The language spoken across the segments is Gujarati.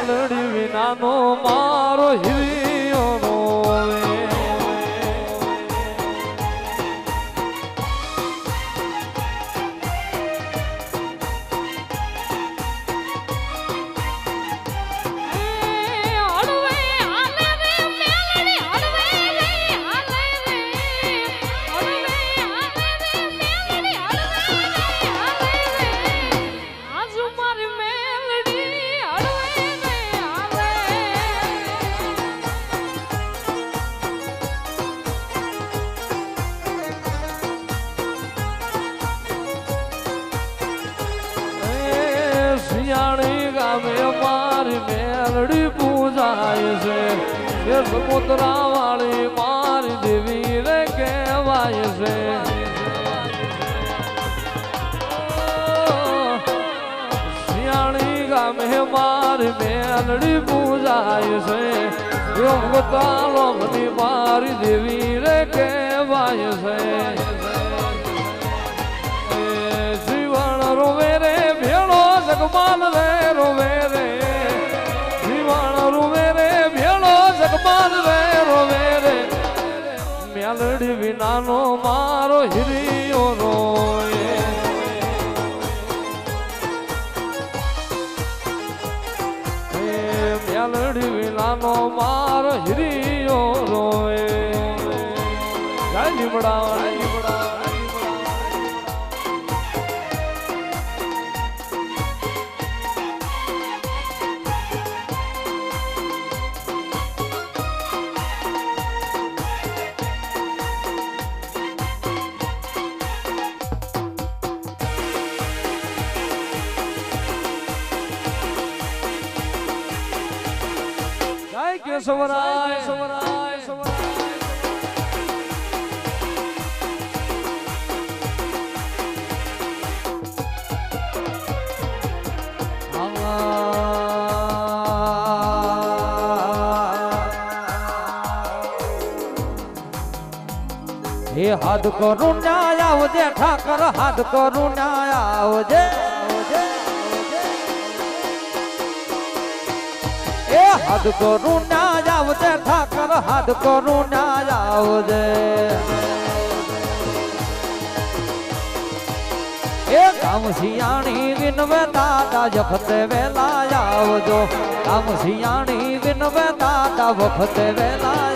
મેલડી વિનાનો મારો હિરિયો શિયાળી મારી મેલડી પૂજાય છે. એ સમુદ્રા વાળી મારી દેવી રે કહેવાય છે. શિયાળી ગામે મારી મેલડી પૂજાય છે. યોગ તાલો મારી દેવી રે કહેવાય છે. જગમાલ રે રોવે રે જીવન રોવે રે ભેળો જગમાલ રે રોવે રે મેલડી વિનાનો મારો હિરિયો રોય. મેલડી વિનાનો મારો હિરિયો રોવે જય લીમડા. કેશવરાય સવરાય સવરાય હે હાથ કરું ન્યાય આવજે ઠાકર હાથ કરું ન્યાય આવજે. એ હાથ કરું ન્યાય આવજે ઠાકર હાથ કરું ન્યાય આવજે એ કામ સિયાણી વિનવે દાદા જખતે વેલા આવજો કામ સિયાણી વિનવે દાદા વખતે વેલા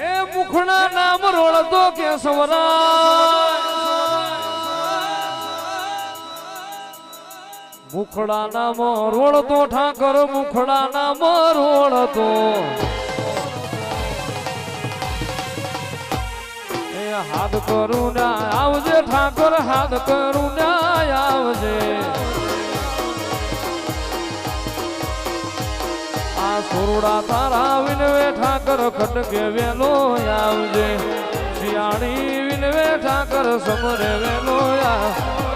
એ મુખણા નામ રોળતો કેશવરાય મુખડા નામ રોળતો ઠાકર મુખડા નામ રોળતો એ હાથ કરું ના આવજે ઠાકર, હાથ કરું ના આવજે. આ સોરડા તારા વિનવે ઠાકર ખટકે વેલો આવજે. શિયાળી વિનવે ઠાકર સમરે વેલો આવ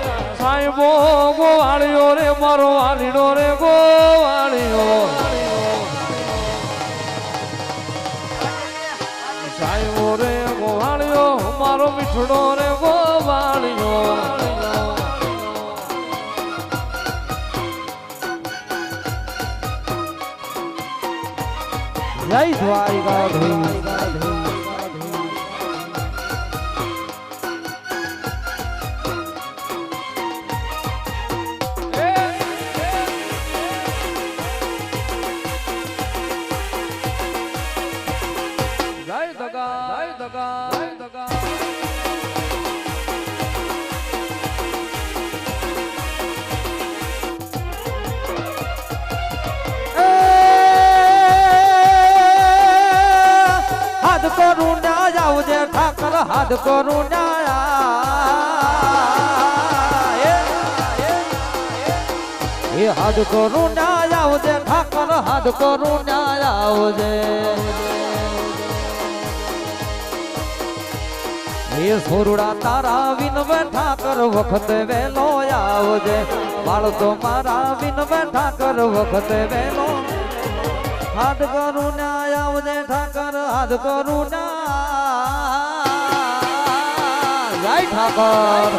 સાહેબો ગોવાળિયો રે, મારો વાલીડો રે ગોવાળિયો સાહેબો રે ગોવાળિયો મારો મીઠડો રે ગોવાળિયો જય દ્વારિકાધીશ. હાથ કરું ન્યાય? એ હાથ કરું ન્યાય આવજે, ઠાકર હાથ કરું ન્યાય આવજે. એ સોરડા તારા વિન બેઠા કર વખતે વેલો આવજે. બાળકો મારા વિન બેઠા કર વખતે વેલો. હાથ કરું ન્યાય આવજે, ઠાકર હાથ કરું ઠાકર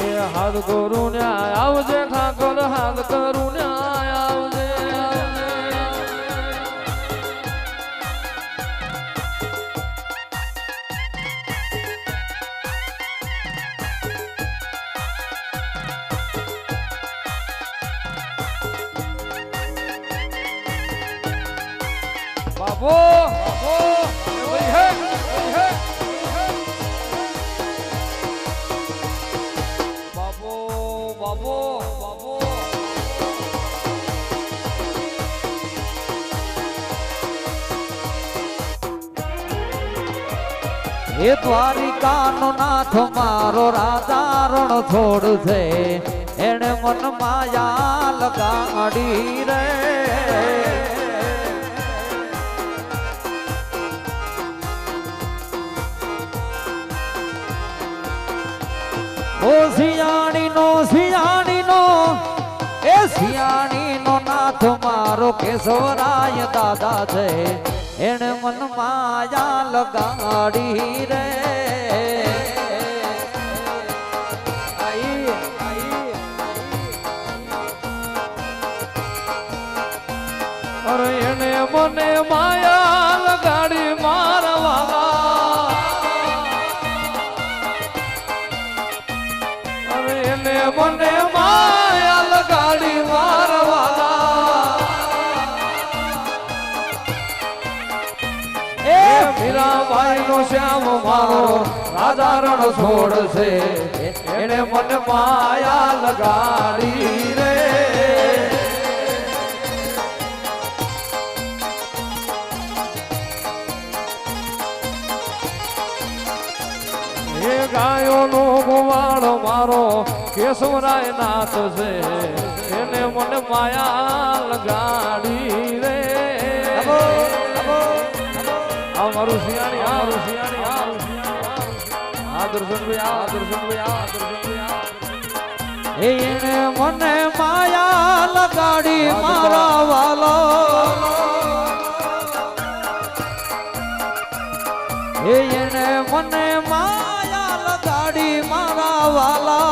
એ હાથ કરું ન્યાય આવજે ઠાકોર હાથ કરું ન્યાય આવજે. બાપો બાપો હે દ્વારિકાનો નાથ મારો રાજા રણ છોડ છે. મન માયા લગાડી રે. ઓ શિયાળી નો સિયાણી નો એ સિયાણી નો નાથ મારો કેશવરાય દાદા છે. એને મન માયા લગાડી રે. મીરાબાઈ નો શ્યામ મારો રાજા રણ છોડ છે. એને મન માયા લગાડી રે. ગાયો ગાયોનો ગોવાળ મારો કેશવરાય નાથ છે. એને મને માયા લગાડી રે. આ મારું સિયાણી આ મારું સિયાણી આ મારું શિયાળી આ દર્શનભાઈ આ દર્શનભાઈ આ દર્શનભાઈ એને મને માયા લગાડી મારા વાલો. એને મને માયા લગાડી મારા વાલા.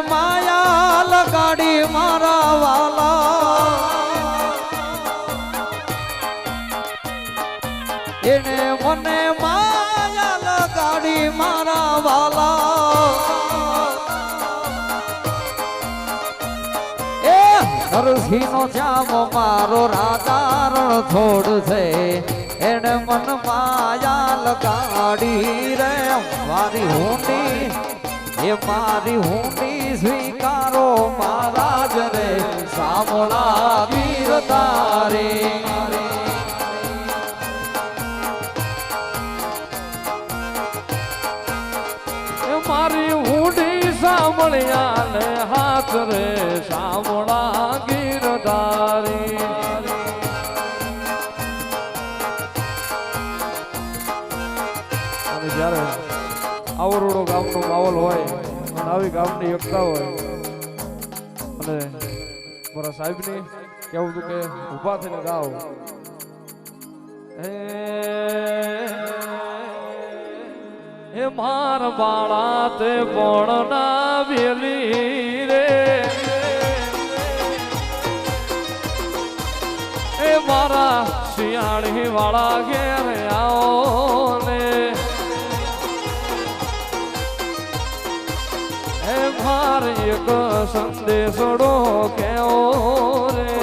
નરસિંહનો જામો મારો રાધા રણ છોડ છે. એને મન માયા લગાડી રે. મારી હુંડી એ મારી હુંડી સ્વીકારો મહારાજ રે સામળા વીર તારે. મારી ઊંડી સાંભળ્યા હાથ રે. આવી ગામની એકતા હોય. અને મારા સાહેબની કેવું હતું કે ઊભા થઈને ગાઓ. હે માર બાળા તે પણ ના વેલી રે. એ મારા શિયાળી વાળા ઘેર આવો. એ માર એક સંદેશડો કેવો રે?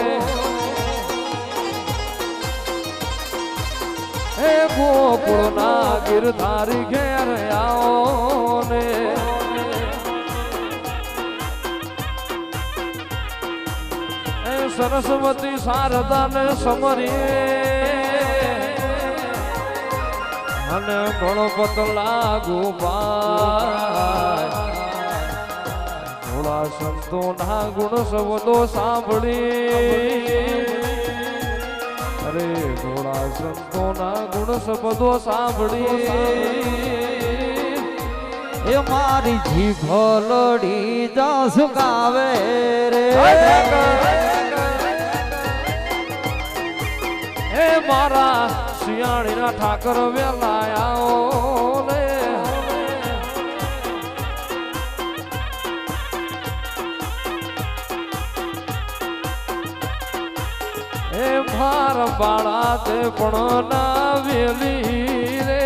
હે ગોકુળ ના ગિરધારી ઘેર આવો ને. સરસ્વતી શારદાને સમરી અને ગણપત લાગુ પાય. થોડા સંતોના ગુણ શબ્દો સાંભળી. અરે ઘોડા સંતોના ગુણ શબ્દો સાંભળી. એ મારી જીભ લડી જાસ ગાવે રે. એ મારા શિયાળીના ઠાકર વેલાયા રે હે મારા બાળા તે પણ ના વેલી રે.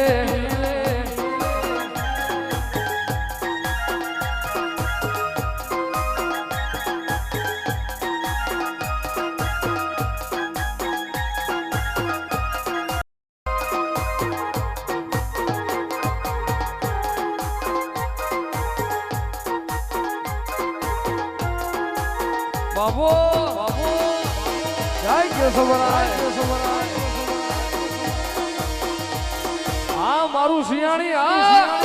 બાબુ કેશવરાય કેશવરાય આ મારું શિયાળી આ